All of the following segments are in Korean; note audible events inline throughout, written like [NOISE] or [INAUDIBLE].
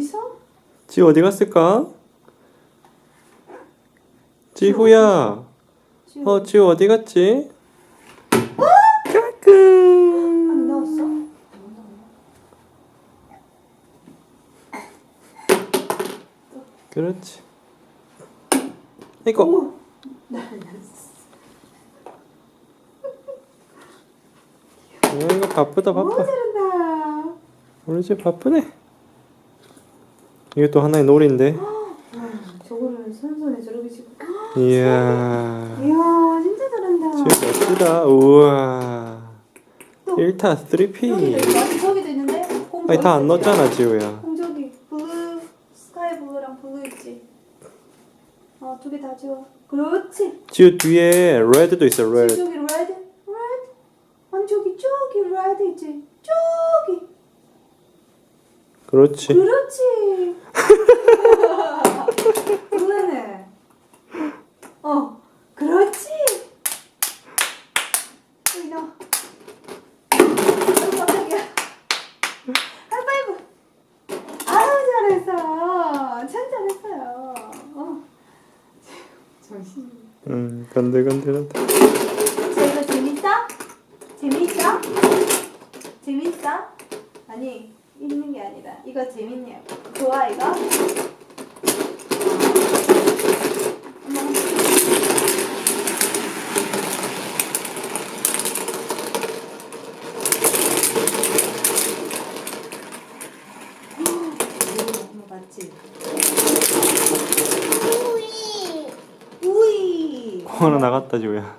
어디서? 지우 어디 갔을까? 지후야. 지우 어, 지우 어디 갔지? 안 까꿍. 나왔어? 그렇지. 이거. 오. 야, 이거 바쁘다 너무 바빠. 잘한다. 우리 집 바쁘네. 이게 또 하나의 놀인데. 와, 저거를 손손에 저렇게 지고. 이야. 이야, 진짜 잘한다. 지우 멋지다. 우와. 또 1타 여기도 3P. 있고, 아직 저기도 있는데. 공 아니 다 안 저기 있지? 넣었잖아 지우야. 공 저기 블루, 스카이 블루랑 블루 있지. 어, 두 개 다 지워. 그렇지. 지우 뒤에 레드도 있어 레드. 저기 레드, 레드. 아니 저기 저기 레드 있지. 저기. 그렇지. 그렇지. [LAUGHS] 그러네. 어, 그렇지. 넣어. 아이고, 깜짝이야. 하이파이브. 아우, 잘했어. 참 잘했어요. 어. 정신. 음 건들건들건들. 자, 이거 재밌어? 재밌어? 재밌어? 아니, 읽는 게 아니라 이거 재밌냐고. 좋아, 이거? 엄마. 엄마 맞지? 우이. 코 하나 나갔다 지우야.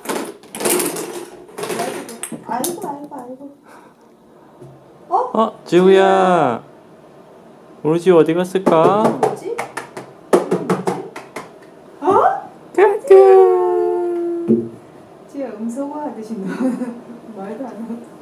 아이고 아이고 아이고. 어? 어 지우야. 우리 지우 어디 갔을까? 뭐지? 어? 까꿍. 지금 음소거 하듯이 [LAUGHS] 말도 안 하고